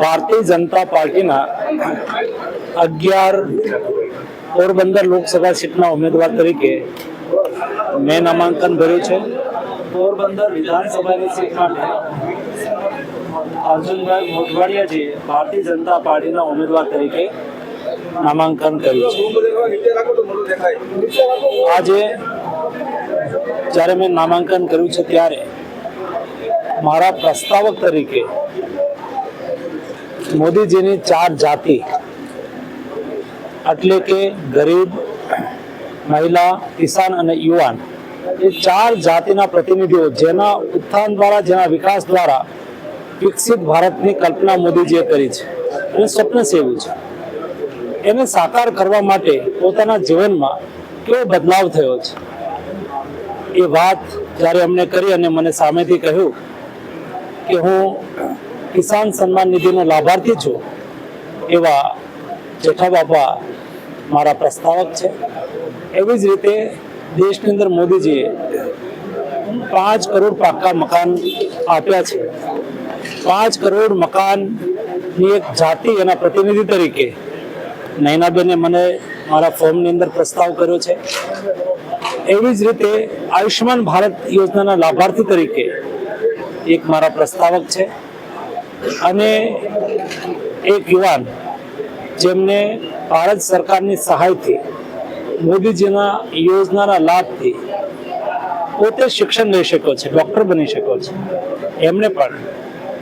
ભારતીય જનતા પાર્ટીના અગિયાર પોરબંદર લોકસભા સીટના ઉમેદવાર તરીકે મેં નામાંકન ભર્યું છે. પોરબંદર વિધાનસભાની સીટ માટે અર્જુનભાઈ મોઢવાડિયાજીએ ભારતીય જનતા પાર્ટીના ઉમેદવાર તરીકે નામાંકન કર્યું છે. આજે જ્યારે મેં નામાંકન કર્યું છે ત્યારે મારા પ્રસ્તાવક તરીકે મોદીજીની ચાર જાતિ. એટલે કે ગરીબ, મહિલા, કિસાન અને યુવાન. એ ચાર જાતિના પ્રતિનિધિઓ જેના ઉત્થાન દ્વારા, જેના વિકાસ દ્વારા વિકસિત ભારતની કલ્પના મોદીજીએ કરી છે. અને સ્વપ્ન સેવું છે. એને સાકાર કરવા માટે પોતાના જીવનમાં કેવો બદલાવ થયો છે? એ વાત જ્યારે અમને કરી અને મને સામેથી કહ્યું કે હું કિસાન સન્માન નિધિનો લાભાર્થી છું એવા જેઠા બાપા મારા પ્રસ્તાવક છે. એવી જ રીતે દેશની અંદર મોદીજીએ પાંચ કરોડ પાક્કા મકાન આપ્યા છે. પાંચ કરોડ મકાનની એક જાતિ એના પ્રતિનિધિ તરીકે નૈનાબેને મને મારા ફોર્મની અંદર પ્રસ્તાવ કર્યો છે. એવી જ રીતે આયુષ્યમાન ભારત યોજનાના લાભાર્થી તરીકે એક મારા પ્રસ્તાવક છે. અને એક યુવાન જેમને ભારત સરકારની સહાયથી, મોદીજીના યોજનાના લાભથી પોતે શિક્ષણ લઈ શક્યો છે, ડૉક્ટર બની શક્યો છે. એમણે પણ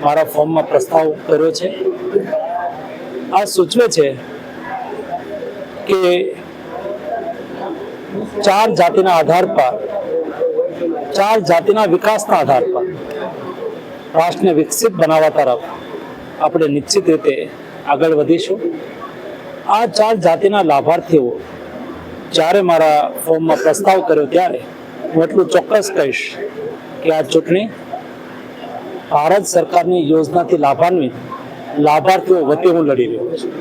મારા ફોર્મમાં પ્રસ્તાવ કર્યો છે. આ સૂચવે છે કે ચાર જાતિના આધાર પર, ચાર જાતિના વિકાસના આધાર પર રાષ્ટ્રને વિકસિત બનાવવા તરફ આપણે નિશ્ચિત રીતે આગળ વધીશું. આ ચાર જાતિના લાભાર્થીઓ જ્યારે મારા ફોર્મમાં પ્રસ્તાવ કર્યો ત્યારે હું એટલું ચોક્કસ કહીશ કે આ ચૂંટણી ભારત સરકારની યોજનાથી લાભાન્વિત લાભાર્થીઓ વતી હું લડી રહ્યો છું.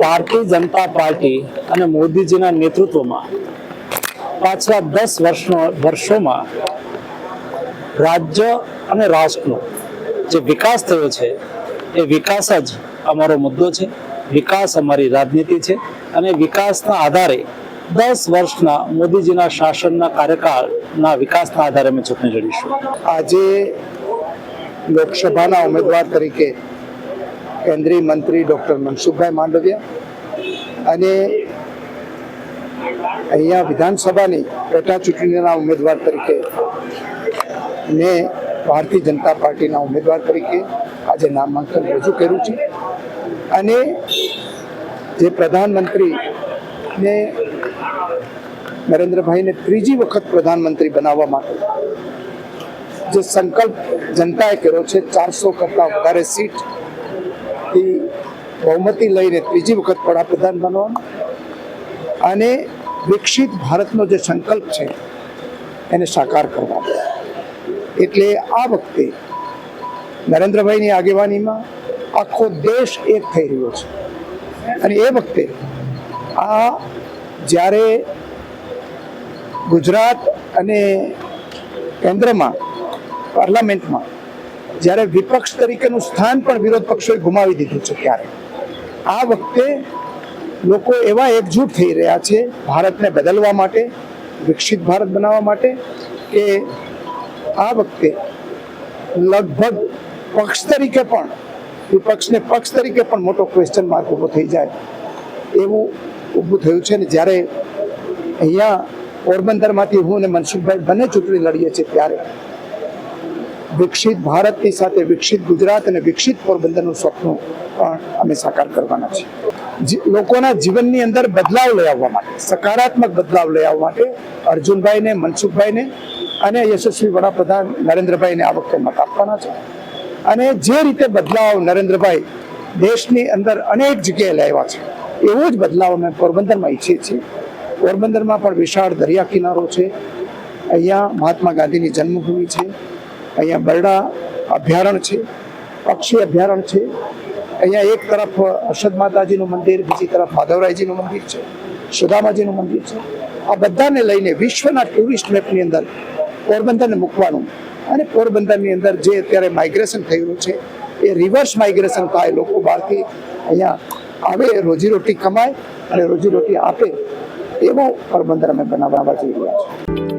ભારતીય જનતા પાર્ટી અને મોદીજીના નેતૃત્વમાં પાછલા દસ વર્ષનો, વર્ષોમાં રાજ્ય અને રાષ્ટ્રનો જે વિકાસ થયો છે, એ વિકાસ જ અમારો મુદ્દો છે. વિકાસ અમારી રાજનીતિ છે અને વિકાસના આધારે દસ વર્ષના મોદીજીના શાસનના કાર્યકાળના વિકાસના આધારે અમે ચૂંટણી લડીશું. આજે લોકસભાના ઉમેદવાર તરીકે કેન્દ્રીય મંત્રી ડૉક્ટર મનસુખભાઈ માંડવિયા અને અહીંયા વિધાનસભાની પેટા ચૂંટણીના ઉમેદવાર તરીકે મેં ભારતીય જનતા પાર્ટીના ઉમેદવાર તરીકે આજે નામાંકન રજૂ કર્યું છે. અને જે પ્રધાનમંત્રી ને નરેન્દ્રભાઈને ત્રીજી વખત પ્રધાનમંત્રી બનાવવા માટે જે સંકલ્પ જનતાએ કર્યો છે, ચારસો કરતાં વધારે સીટથી બહુમતી લઈને ત્રીજી વખત વડાપ્રધાન બનવાનો. અને વિકસિત ભારતનો જે સંકલ્પ છે, એને સાકાર કરવા એટલે આ વખતે નરેન્દ્રભાઈની આગેવાનીમાં આખો દેશ એક થઈ રહ્યો છે. અને એ વખતે આ જ્યારે ગુજરાત અને કેન્દ્રમાં, પાર્લામેન્ટમાં જ્યારે વિપક્ષ તરીકેનું સ્થાન પણ વિરોધ પક્ષોએ ગુમાવી દીધું છે ત્યારે, આ વખતે લોકો એવા એકજૂટ થઈ રહ્યા છે ભારતને બદલવા માટે, વિકસિત ભારત બનાવવા માટે કે આ વખતે લગભગ પક્ષ તરીકે પણ, વિપક્ષને પક્ષ તરીકે પણ મોટો ક્વેશ્ચન માર્ક ઊભો થઈ જાય એવું ઊભું થયું છે ને જ્યારે અહીંયા પોરબંદરમાંથી હું અને મનસુખભાઈ બંને ચૂંટણી લડીએ છીએ ત્યારે વિકસિત ભારતની સાથે વિકસિત ગુજરાત અને વિકસિત પોરબંદરનું સ્વપ્ન પણ અમે સાકાર કરવાના છીએ. લોકોના જીવનની અંદર બદલાવ લઈ આવવા માટે, સકારાત્મક બદલાવ લઈ આવવા માટે અર્જુનભાઈને, મનસુખભાઈને અને યશસ્વી વડાપ્રધાન નરેન્દ્રભાઈને આ વખતે મત આપવાના છે. અને જે રીતે બદલાવ નરેન્દ્રભાઈ દેશની અંદર અનેક જગ્યાએ લાવ્યા છે, એવો જ બદલાવ અમે પોરબંદરમાં ઈચ્છીએ છીએ. પોરબંદરમાં પણ વિશાળ દરિયા કિનારો છે. અહીંયા મહાત્મા ગાંધીની જન્મભૂમિ છે. અહીંયા બરડા અભયારણ્ય છે, પક્ષી અભયારણ્ય છે. અહીંયા એક તરફ અરશદ માતાજીનું મંદિર, બીજી તરફ માધવરાયજીનું મંદિર છે, સુદામાજીનું મંદિર છે. આ બધાને લઈને વિશ્વના ટુરિસ્ટ મેપની અંદર પોરબંદરને મૂકવાનું. અને પોરબંદરની અંદર જે અત્યારે માઇગ્રેશન થયેલું છે, એ રિવર્સ માઇગ્રેશન થાય લોકો બહારથી અહીંયા આવે, રોજીરોટી કમાય અને રોજીરોટી આપે, એવો પોરબંદર અમે બનાવવા જઈ રહ્યા છીએ.